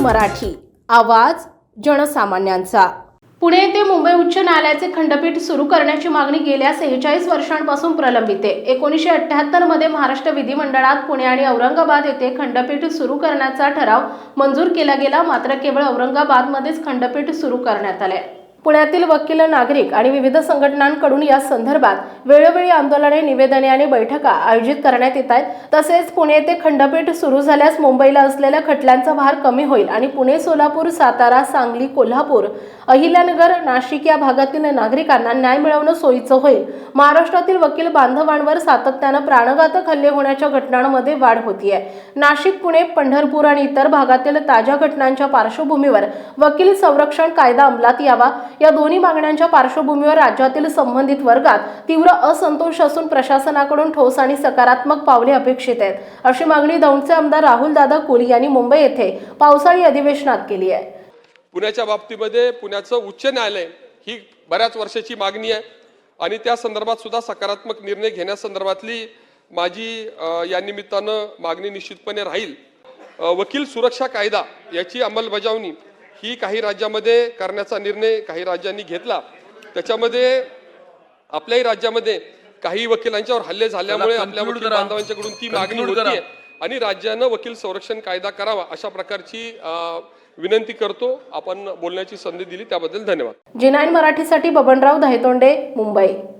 मराठी. आवाज जनसामान्यांचा. पुणे येथे मुंबई उच्च न्यायालयाचे खंडपीठ सुरू करण्याची मागणी गेल्या सेहेचाळीस वर्षांपासून प्रलंबित. आहे एकोणीसशे अठ्ठ्याहत्तरमध्ये महाराष्ट्र विधिमंडळात पुणे आणि औरंगाबाद येथे खंडपीठ सुरू करण्याचा ठराव मंजूर केला गेला. मात्र केवळ औरंगाबादमध्येच खंडपीठ सुरू करण्यात आले. पुण्यातील वकील नागरिक आणि विविध संघटनांकडून या संदर्भात वेळोवेळी आंदोलने निवेदने आणि बैठका आयोजित करण्यात येत आहेत. तसेच पुणे येथे खंडपीठ सुरू झाल्यास मुंबईला असलेल्या खटल्यांचा भार कमी होईल आणि पुणे सोलापूर सातारा सांगली कोल्हापूर अहिल्यानगर नाशिक या भागातील नागरिकांना न्याय मिळवणं सोयीचं होईल. महाराष्ट्रातील वकील बांधवांवर सातत्यानं प्राणघातक हल्ले होण्याच्या घटनांमध्ये वाढ होतीये. नाशिक पुणे पंढरपूर आणि इतर भागातील ताज्या घटनांच्या पार्श्वभूमीवर वकील संरक्षण कायदा अंमलात यावा. या दोन्ही मागण्यांच्या पार्श्वभूमीवर राज्यातील संबंधित वर्गात तीव्र असंतोष असून प्रशासनाकडून ठोस आणि सकारात्मक पावले अपेक्षित आहेत. अशी मागणी दौंडचे आमदार राहुल दादा कोली यांनी मुंबई येथे पावसाळी अधिवेशनात केली आहे. पुण्याच्या बाबतीमध्ये पुण्याचं उच्च न्यायालय ही बऱ्याच वर्षाची मागणी आहे आणि त्या संदर्भात सुद्धा सकारात्मक निर्णय घेण्यासंदर्भातली माझी या निमित्तानं मागणी निश्चितपणे राहील. वकील सुरक्षा कायदा याची अंमलबजावणी ही काही राज्यामध्ये करण्याचा निर्णय काही राज्यांनी घेतला. त्याच्यामध्ये आपल्याही राज्यामध्ये काही वकिलांच्यावर हल्ले झाल्यामुळे आपल्या वकील. बांधवांच्याकडून ती मागणी. होतीये. आणि राज्यानं वकील संरक्षण कायदा करावा अशा प्रकारची विनंती करतो. आपण बोलण्याची संधी दिली त्याबद्दल धन्यवाद. जी नाईन मराठीसाठी बबनराव दहेतोंडे मुंबई.